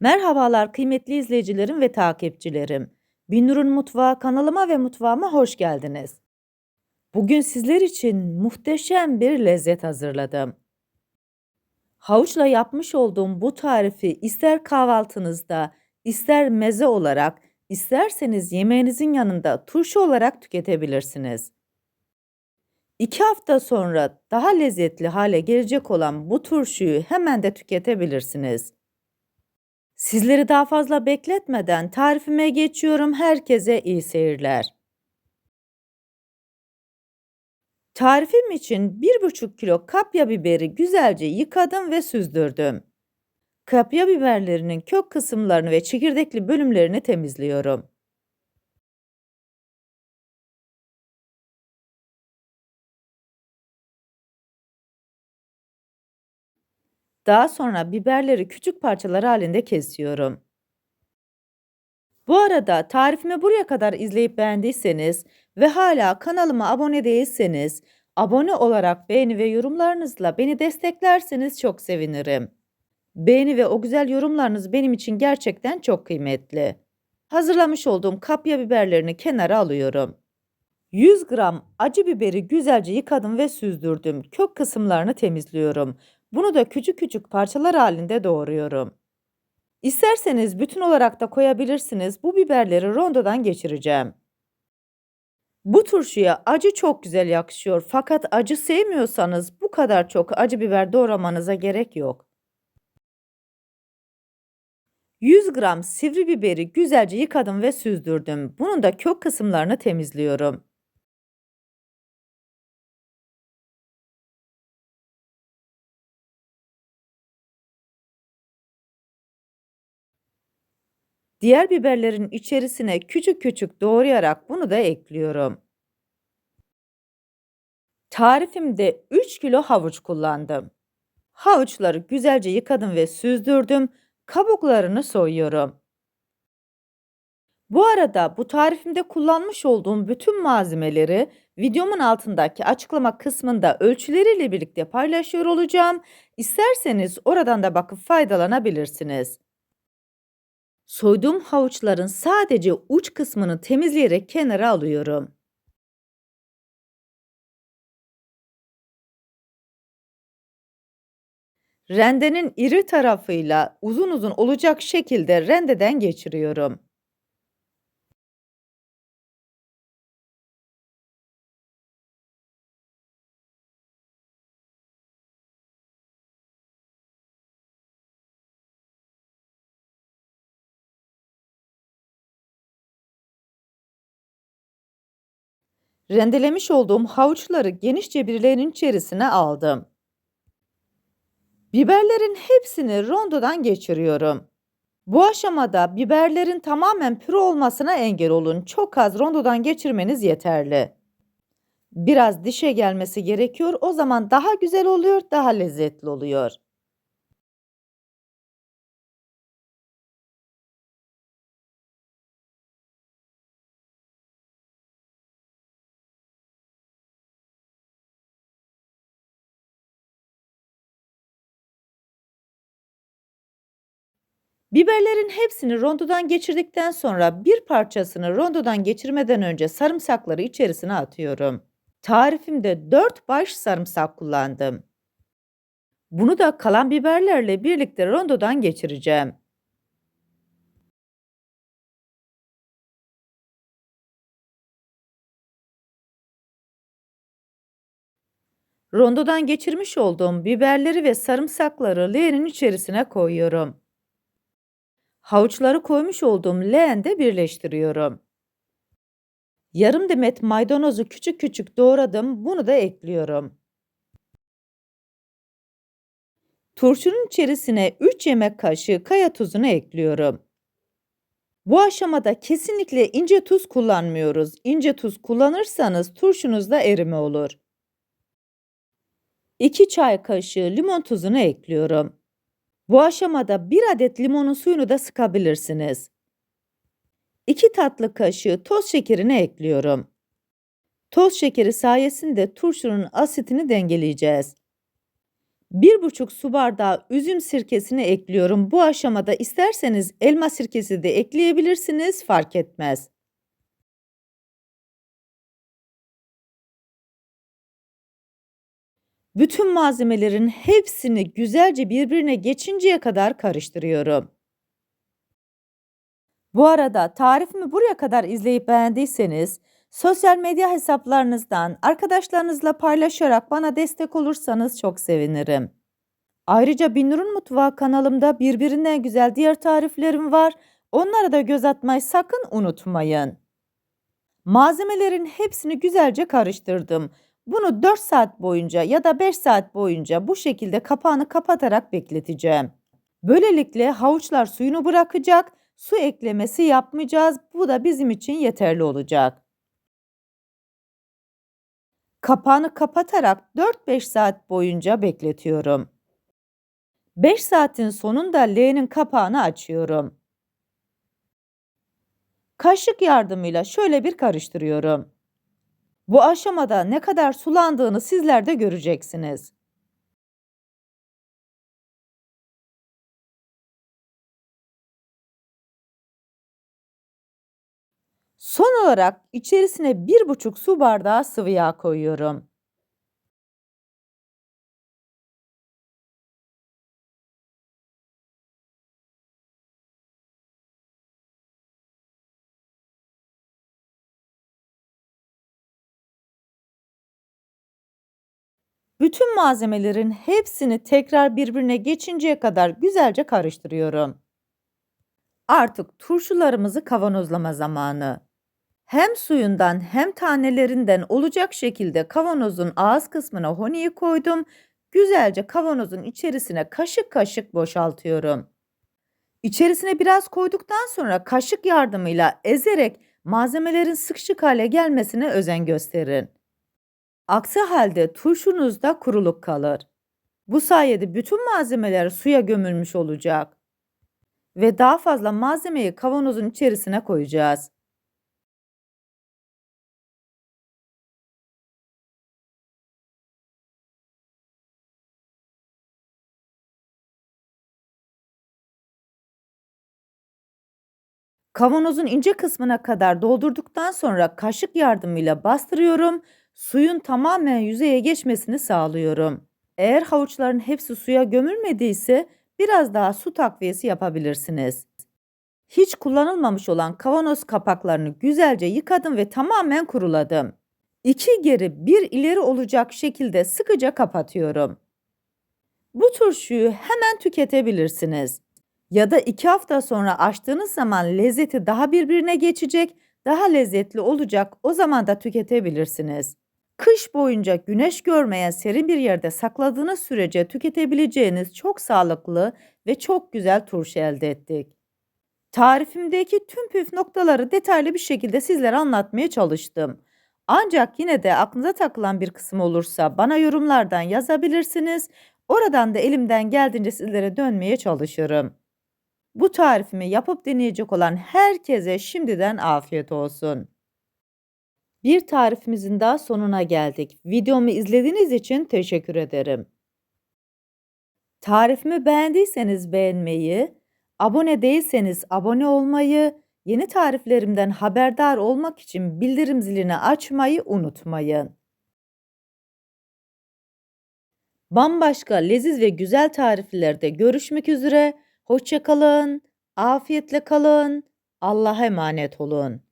Merhabalar kıymetli izleyicilerim ve takipçilerim. Binur'un Mutfağı kanalıma ve mutfağıma hoş geldiniz. Bugün sizler için muhteşem bir lezzet hazırladım. Havuçla yapmış olduğum bu tarifi ister kahvaltınızda, ister meze olarak, isterseniz yemeğinizin yanında turşu olarak tüketebilirsiniz. İki hafta sonra daha lezzetli hale gelecek olan bu turşuyu hemen de tüketebilirsiniz. Sizleri daha fazla bekletmeden tarifime geçiyorum. Herkese iyi seyirler. Tarifim için 1,5 kilo kapya biberi güzelce yıkadım ve süzdürdüm. Kapya biberlerinin kök kısımlarını ve çekirdekli bölümlerini temizliyorum. Daha sonra biberleri küçük parçalar halinde kesiyorum. Bu arada tarifimi buraya kadar izleyip beğendiyseniz ve hala kanalıma abone değilseniz abone olarak beğeni ve yorumlarınızla beni desteklerseniz çok sevinirim. Beğeni ve o güzel yorumlarınız benim için gerçekten çok kıymetli. Hazırlamış olduğum kapya biberlerini kenara alıyorum. 100 gram acı biberi güzelce yıkadım ve süzdürdüm. Kök kısımlarını temizliyorum. Bunu da küçük küçük parçalar halinde doğruyorum. İsterseniz bütün olarak da koyabilirsiniz. Bu biberleri rondodan geçireceğim. Bu turşuya acı çok güzel yakışıyor fakat acı sevmiyorsanız bu kadar çok acı biber doğramanıza gerek yok. 100 gram sivri biberi güzelce yıkadım ve süzdürdüm. Bunun da kök kısımlarını temizliyorum. Diğer biberlerin içerisine küçük küçük doğrayarak bunu da ekliyorum. Tarifimde 3 kilo havuç kullandım. Havuçları güzelce yıkadım ve süzdürdüm. Kabuklarını soyuyorum. Bu arada bu tarifimde kullanmış olduğum bütün malzemeleri videomun altındaki açıklama kısmında ölçüleriyle birlikte paylaşıyor olacağım. İsterseniz oradan da bakıp faydalanabilirsiniz. Soyduğum havuçların sadece uç kısmını temizleyerek kenara alıyorum. Rendenin iri tarafıyla uzun uzun olacak şekilde rendeden geçiriyorum. Rendelemiş olduğum havuçları genişçe bir leğenin içerisine aldım. Biberlerin hepsini rondodan geçiriyorum. Bu aşamada biberlerin tamamen püre olmasına engel olun. Çok az rondodan geçirmeniz yeterli. Biraz dişe gelmesi gerekiyor. O zaman daha güzel oluyor, daha lezzetli oluyor. Biberlerin hepsini rondodan geçirdikten sonra bir parçasını rondodan geçirmeden önce sarımsakları içerisine atıyorum. Tarifimde 4 baş sarımsak kullandım. Bunu da kalan biberlerle birlikte rondodan geçireceğim. Rondodan geçirmiş olduğum biberleri ve sarımsakları leğenin içerisine koyuyorum. Havuçları koymuş olduğum leğende birleştiriyorum. Yarım demet maydanozu küçük küçük doğradım. Bunu da ekliyorum. Turşunun içerisine 3 yemek kaşığı kaya tuzunu ekliyorum. Bu aşamada kesinlikle ince tuz kullanmıyoruz. İnce tuz kullanırsanız turşunuzda erime olur. 2 çay kaşığı limon tuzunu ekliyorum. Bu aşamada bir adet limonun suyunu da sıkabilirsiniz. 2 tatlı kaşığı toz şekerini ekliyorum. Toz şekeri sayesinde turşunun asitini dengeleyeceğiz. 1,5 su bardağı üzüm sirkesini ekliyorum. Bu aşamada isterseniz elma sirkesi de ekleyebilirsiniz, fark etmez. Bütün malzemelerin hepsini güzelce birbirine geçinceye kadar karıştırıyorum. Bu arada tarifimi buraya kadar izleyip beğendiyseniz sosyal medya hesaplarınızdan arkadaşlarınızla paylaşarak bana destek olursanız çok sevinirim. Ayrıca Binnur'un Mutfağı kanalımda birbirinden güzel diğer tariflerim var. Onlara da göz atmayı sakın unutmayın. Malzemelerin hepsini güzelce karıştırdım. Bunu 4 saat boyunca ya da 5 saat boyunca bu şekilde kapağını kapatarak bekleteceğim. Böylelikle havuçlar suyunu bırakacak, su eklemesi yapmayacağız. Bu da bizim için yeterli olacak. Kapağını kapatarak 4-5 saat boyunca bekletiyorum. 5 saatin sonunda leğenin kapağını açıyorum. Kaşık yardımıyla şöyle bir karıştırıyorum. Bu aşamada ne kadar sulandığını sizler de göreceksiniz. Son olarak içerisine 1,5 su bardağı sıvı yağ koyuyorum. Bütün malzemelerin hepsini tekrar birbirine geçinceye kadar güzelce karıştırıyorum. Artık turşularımızı kavanozlama zamanı. Hem suyundan hem tanelerinden olacak şekilde kavanozun ağız kısmına honiyi koydum. Güzelce kavanozun içerisine kaşık kaşık boşaltıyorum. İçerisine biraz koyduktan sonra kaşık yardımıyla ezerek malzemelerin sıkışık hale gelmesine özen gösterin. Aksi halde turşunuzda kuruluk kalır. Bu sayede bütün malzemeler suya gömülmüş olacak. Ve daha fazla malzemeyi kavanozun içerisine koyacağız. Kavanozun ince kısmına kadar doldurduktan sonra kaşık yardımıyla bastırıyorum. Suyun tamamen yüzeye geçmesini sağlıyorum. Eğer havuçların hepsi suya gömülmediyse biraz daha su takviyesi yapabilirsiniz. Hiç kullanılmamış olan kavanoz kapaklarını güzelce yıkadım ve tamamen kuruladım. İki geri bir ileri olacak şekilde sıkıca kapatıyorum. Bu turşuyu hemen tüketebilirsiniz. Ya da iki hafta sonra açtığınız zaman lezzeti daha birbirine geçecek, daha lezzetli olacak o zaman da tüketebilirsiniz. Kış boyunca güneş görmeyen serin bir yerde sakladığınız sürece tüketebileceğiniz çok sağlıklı ve çok güzel turşu elde ettik. Tarifimdeki tüm püf noktaları detaylı bir şekilde sizlere anlatmaya çalıştım. Ancak yine de aklınıza takılan bir kısım olursa bana yorumlardan yazabilirsiniz. Oradan da elimden geldiğince sizlere dönmeye çalışırım. Bu tarifimi yapıp deneyecek olan herkese şimdiden afiyet olsun. Bir tarifimizin daha sonuna geldik. Videomu izlediğiniz için teşekkür ederim. Tarifimi beğendiyseniz beğenmeyi, abone değilseniz abone olmayı, yeni tariflerimden haberdar olmak için bildirim zilini açmayı unutmayın. Bambaşka leziz ve güzel tariflerde görüşmek üzere. Hoşça kalın, afiyetle kalın, Allah'a emanet olun.